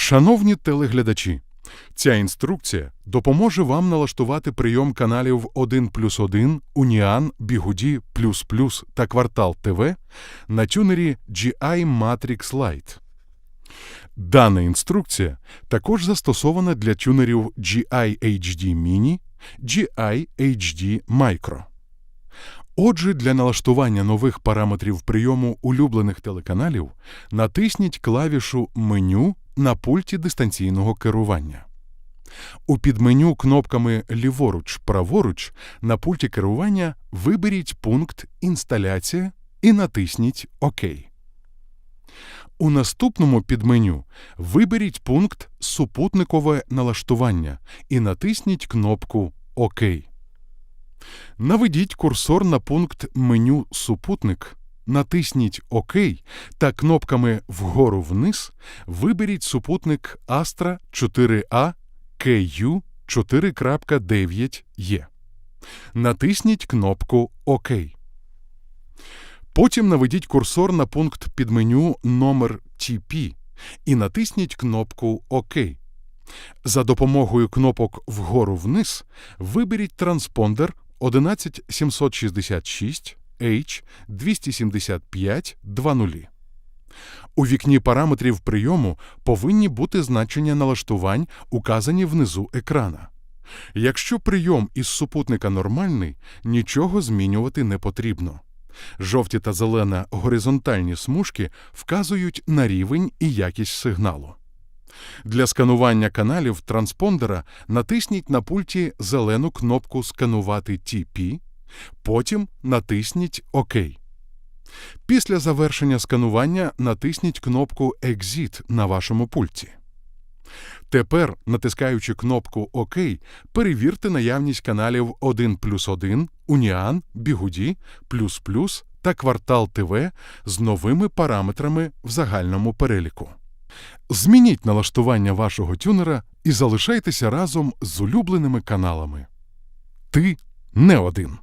Шановні телеглядачі, ця інструкція допоможе вам налаштувати прийом каналів 1 плюс 1, Уніан, Бігуді, Плюс Плюс та Квартал ТВ на тюнері GI Matrix Lite. Дана інструкція також застосована для тюнерів GI HD Mini, GI HD Micro. Отже, для налаштування нових параметрів прийому улюблених телеканалів натисніть клавішу Меню на пульті дистанційного керування. У підменю кнопками ліворуч-праворуч на пульті керування виберіть пункт Інсталяція і натисніть ОК. У наступному підменю виберіть пункт Супутникове налаштування і натисніть кнопку ОК. Наведіть курсор на пункт меню Супутник, натисніть ОК та кнопками вгору вниз виберіть супутник Astra 4A KU 4.9E. Натисніть кнопку ОК. Потім наведіть курсор на пункт підменю номер TP і натисніть кнопку ОК. За допомогою кнопок вгору вниз виберіть транспондер 11766 H 275 20. У вікні параметрів прийому повинні бути значення налаштувань, указані внизу екрана. Якщо прийом із супутника нормальний, нічого змінювати не потрібно. Жовті та зелена горизонтальні смужки вказують на рівень і якість сигналу. Для сканування каналів транспондера натисніть на пульті зелену кнопку Сканувати TP, потім натисніть ОК. Після завершення сканування натисніть кнопку Exit на вашому пульті. Тепер, натискаючи кнопку ОК, перевірте наявність каналів 1 плюс 1, Уніан, Бігуді, Плюс Плюс та Квартал ТВ з новими параметрами в загальному переліку. Змініть налаштування вашого тюнера і залишайтеся разом з улюбленими каналами. Ти не один.